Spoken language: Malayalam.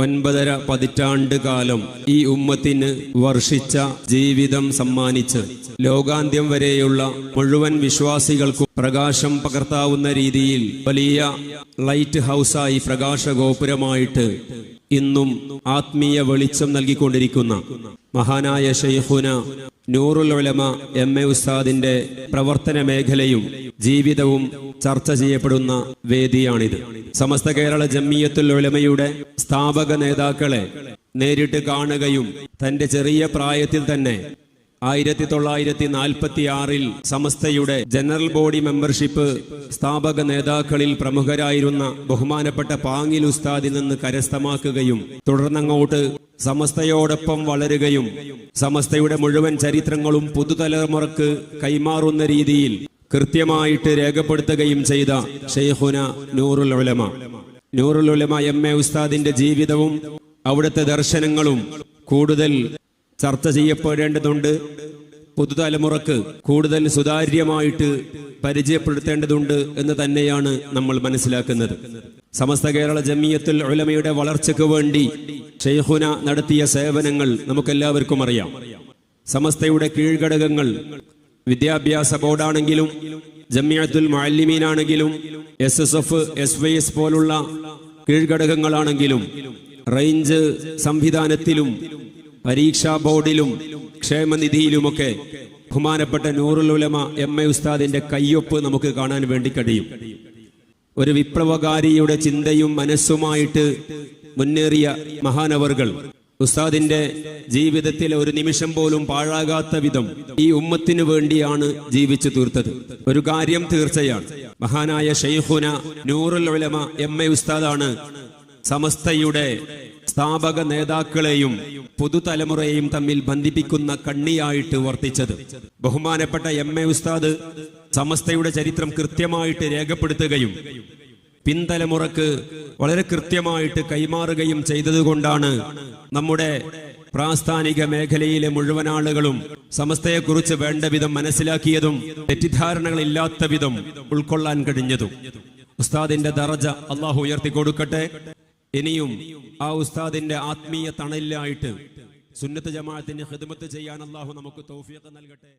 ഒൻപതര പതിറ്റാണ്ട് കാലം ഈ ഉമ്മത്തിന് വർഷിച്ച ജീവിതം സമ്മാനിച്ച് ലോകാന്ത്യം വരെയുള്ള മുഴുവൻ വിശ്വാസികൾക്കും പ്രകാശം പകർത്താവുന്ന രീതിയിൽ വലിയ ലൈറ്റ് ഹൗസായി പ്രകാശഗോപുരമായിട്ട് ഇന്നും ആത്മീയ വെളിച്ചം നൽകിക്കൊണ്ടിരിക്കുന്ന മഹാനായ ഷെയ്ഖുന നൂറുൽ ഉലമ എം എ ഉസ്താദിന്റെ പ്രവർത്തന മേഖലയും ജീവിതവും ചർച്ച ചെയ്യപ്പെടുന്ന വേദിയാണിത്. സമസ്ത കേരള ജമ്മിയത്തുൽ ഉലമയുടെ സ്ഥാപക നേതാക്കളെ നേരിട്ട് കാണുകയും തന്റെ ചെറിയ പ്രായത്തിൽ തന്നെ ആയിരത്തി തൊള്ളായിരത്തി നാൽപ്പത്തി ആറിൽ സമസ്തയുടെ ജനറൽ ബോഡി മെമ്പർഷിപ്പ് സ്ഥാപക നേതാക്കളിൽ പ്രമുഖരായിരുന്ന ബഹുമാനപ്പെട്ട പാങ്ങിൽ ഉസ്താദിൽ നിന്ന് കരസ്ഥമാക്കുകയും തുടർന്നങ്ങോട്ട് സമസ്തയോടൊപ്പം വളരുകയും സമസ്തയുടെ മുഴുവൻ ചരിത്രങ്ങളും പുതുതലമുറക്ക് കൈമാറുന്ന രീതിയിൽ കൃത്യമായിട്ട് രേഖപ്പെടുത്തുകയും ചെയ്ത ഷെയ്ഹുന നൂറുൽ ഉലമ. നൂറുൽ ഉലമ എം എ ഉസ്താദിന്റെ ജീവിതവും അവിടുത്തെ ദർശനങ്ങളും കൂടുതൽ ചർച്ച ചെയ്യപ്പെടേണ്ടതുണ്ട്. പുതുതലമുറക്ക് കൂടുതൽ സുതാര്യമായിട്ട് പരിചയപ്പെടുത്തേണ്ടതുണ്ട് എന്ന് തന്നെയാണ് നമ്മൾ മനസ്സിലാക്കുന്നത്. സമസ്ത കേരള ജമീയത്തിൽ ഒലമയുടെ വളർച്ചയ്ക്ക് വേണ്ടി ഷെയ്ഹുന നടത്തിയ സേവനങ്ങൾ നമുക്കെല്ലാവർക്കും അറിയാം. സമസ്തയുടെ കീഴ്ഘടകങ്ങൾ വിദ്യാഭ്യാസ ബോർഡാണെങ്കിലും Jamiyyathul മാലിമീനാണെങ്കിലും S S F S Y S പോലുള്ള കീഴ്ഘടകങ്ങളാണെങ്കിലും റേഞ്ച് സംവിധാനത്തിലും പരീക്ഷാ ബോർഡിലും ക്ഷേമനിധിയിലുമൊക്കെ ബഹുമാനപ്പെട്ട നൂറുലുലമ എം എ ഉസ്താദിന്റെ കയ്യൊപ്പ് നമുക്ക് കാണാൻ വേണ്ടി കഴിയും. ഒരു വിപ്ലവകാരിയുടെ ചിന്തയും മനസ്സുമായിട്ട് മുന്നേറിയ മഹാനവറുകൾ ഉസ്താദിന്റെ ജീവിതത്തിൽ ഒരു നിമിഷം പോലും പാഴാകാത്ത വിധം ഈ ഉമ്മത്തിനു വേണ്ടിയാണ് ജീവിച്ചു തീർത്തത്. ഒരു കാര്യം തീർച്ചയാണ്. മഹാനായ ഷെയ്ഹുന നൂറുൽ ഉലമ എം എ ഉസ്താദാണ് സമസ്തയുടെ സ്ഥാപക നേതാക്കളെയും പുതുതലമുറയെയും തമ്മിൽ ബന്ധിപ്പിക്കുന്ന കണ്ണിയായിട്ട് വർത്തിച്ചത്. ബഹുമാനപ്പെട്ട എം എ ഉസ്താദ് സമസ്തയുടെ ചരിത്രം കൃത്യമായിട്ട് രേഖപ്പെടുത്തുകയും പിൻതലമുറക്ക് വളരെ കൃത്യമായിട്ട് കൈമാറുകയും ചെയ്തതുകൊണ്ടാണ് നമ്മുടെ പ്രാസ്ഥാനിക മേഖലയിലെ മുഴുവൻ ആളുകളും സമസ്തയെക്കുറിച്ച് വേണ്ട വിധം മനസ്സിലാക്കിയതും തെറ്റിദ്ധാരണകൾ ഇല്ലാത്ത വിധം ഉൾക്കൊള്ളാൻ കഴിഞ്ഞതും. ഉസ്താദിന്റെ ദറജ അള്ളാഹു ഉയർത്തി കൊടുക്കട്ടെ ഇനിയും ആ ഉസ്താദിന്റെ ആത്മീയ തണലിലായിട്ട് സുന്നത്ത് ജമാഅത്തിന് ഹിദ്മത്ത് ചെയ്യാൻ അള്ളാഹു നമുക്ക് തൗഫീഖ് നൽകട്ടെ.